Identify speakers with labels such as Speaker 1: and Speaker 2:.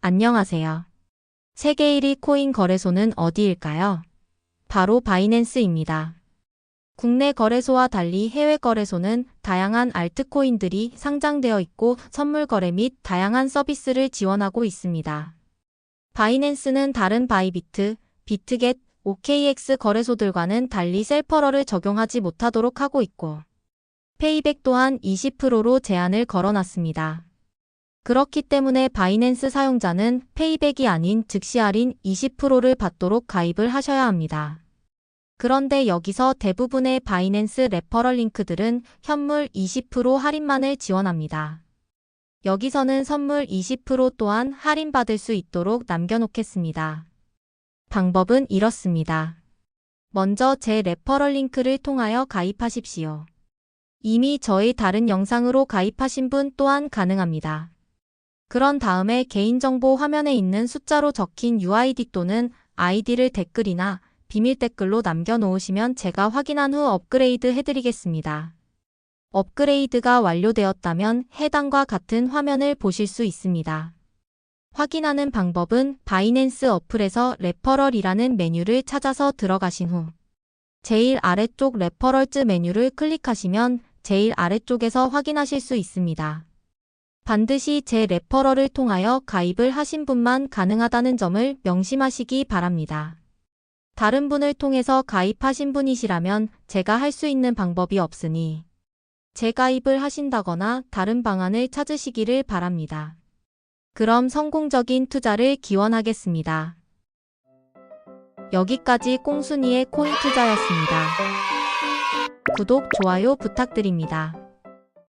Speaker 1: 안녕하세요. 세계 1위 코인 거래소는 어디일까요? 바로 바이낸스입니다. 국내 거래소와 달리 해외 거래소는 다양한 알트코인들이 상장되어 있고 선물 거래 및 다양한 서비스를 지원하고 있습니다. 바이낸스는 다른 바이비트, 비트겟, OKX 거래소들과는 달리 셀퍼러를 적용하지 못하도록 하고 있고, 페이백 또한 20%로 제한을 걸어놨습니다. 그렇기 때문에 바이낸스 사용자는 페이백이 아닌 즉시 할인 20%를 받도록 가입을 하셔야 합니다. 그런데 여기서 대부분의 바이낸스 레퍼럴 링크들은 현물 20% 할인만을 지원합니다. 여기서는 선물 20% 또한 할인받을 수 있도록 남겨놓겠습니다. 방법은 이렇습니다. 먼저 제 레퍼럴 링크를 통하여 가입하십시오. 이미 저희 다른 영상으로 가입하신 분 또한 가능합니다. 그런 다음에 개인정보 화면에 있는 숫자로 적힌 UID 또는 아이디를 댓글이나 비밀 댓글로 남겨놓으시면 제가 확인한 후 업그레이드 해드리겠습니다. 업그레이드가 완료되었다면 해당과 같은 화면을 보실 수 있습니다. 확인하는 방법은 바이낸스 어플에서 레퍼럴이라는 메뉴를 찾아서 들어가신 후 제일 아래쪽 레퍼럴즈 메뉴를 클릭하시면 제일 아래쪽에서 확인하실 수 있습니다. 반드시 제 레퍼럴을 통하여 가입을 하신 분만 가능하다는 점을 명심하시기 바랍니다. 다른 분을 통해서 가입하신 분이시라면 제가 할 수 있는 방법이 없으니 재가입을 하신다거나 다른 방안을 찾으시기를 바랍니다. 그럼 성공적인 투자를 기원하겠습니다. 여기까지 꽁순이의 코인 투자였습니다. 구독, 좋아요 부탁드립니다.